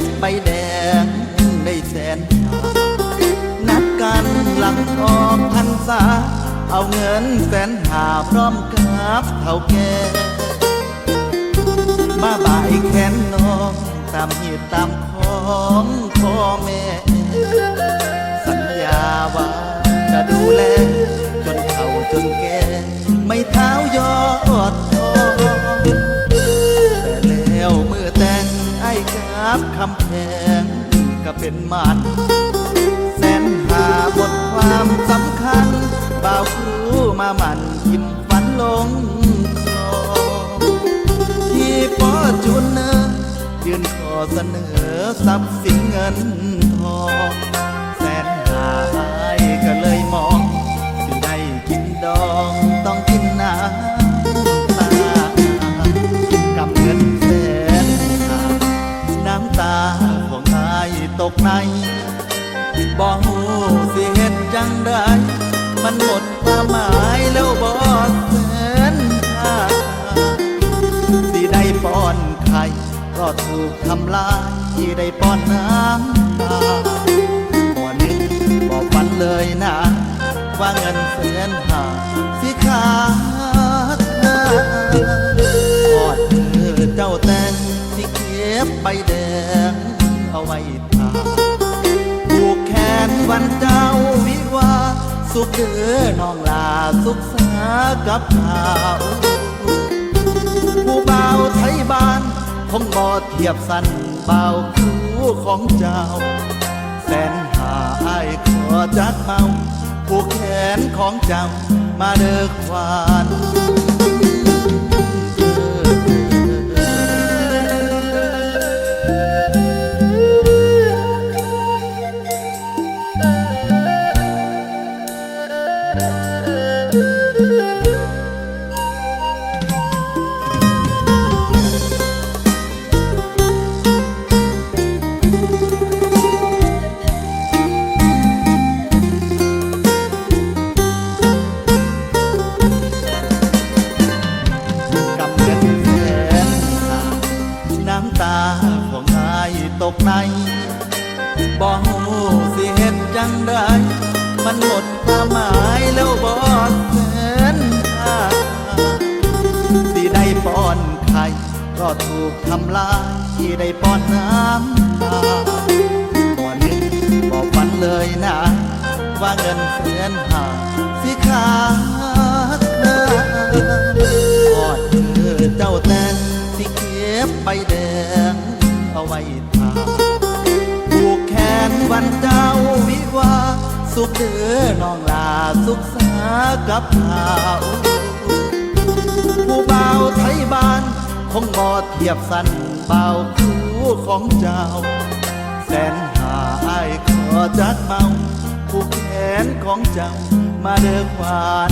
บใบแดงในแสนนัดกันหลังออกพรรษา เอาเงินแสนหาพร้อมกับเท่าแก่มาบ่ายแขนน้องตามเหตุตามของพ่อแม่ สัญญาว่าจะดูแล จนเฒ่าจนแก่ไม่เท้ายอด ไอ้กับคำแพงก็เป็นมันแสนหาบทความสำคัญบ่าวครูมาหมันทิมฝันลงคลองที่ปอจุนเนอร์ยืนขอเสนอทรัพย์สินเงินทอง แสนหายก็เลยมอง จังไดมันหมดความหมายแล้วบอแสนหาสิได้ป้อนไข่ก็ถูกทำลายที่ได้ป้อนน้ำตาบ่นึกบ่ฝันเลยนะ ว่าเงินแสนหาสิขาดน้าทอดมือเจ้าแตงสิเก็บใบแดงเอาไว้ทาผูกแขนวันจ สุขเด้อน้องลาสุขสากับข่าวผู้เบาไทยบ้านคงบ่เทียบสันเบาคู่ของเจ้า แสนหาไอ้ายขอจัดเมา ผู้แขนของเจ้ามาเด้อควาน บ่ฮู้สิเฮ็ดจังไดมันหมดความหมายแล้วบ่แสนหาสิได้ป้อนไข่ก็ถูกทำลายที่ได้ป้อนน้ำตาบ่นึกบ่ฝันเลยนะว่าเงินแสนหาสิขาดหน้าทอดมือเจ้าแต่งสิเก็บใบแดงเอาไว้ วันเจ้าวิวา สุขเดือน้องลาสุขสากับข่าวผู้บ่าวไทยบ้าน คงบ่เทียบสันเบ่าคู่ของเจ้า แสนหาไอ้ายขอจักเมา ผู้แขนของเจ้ามาเด้อควาน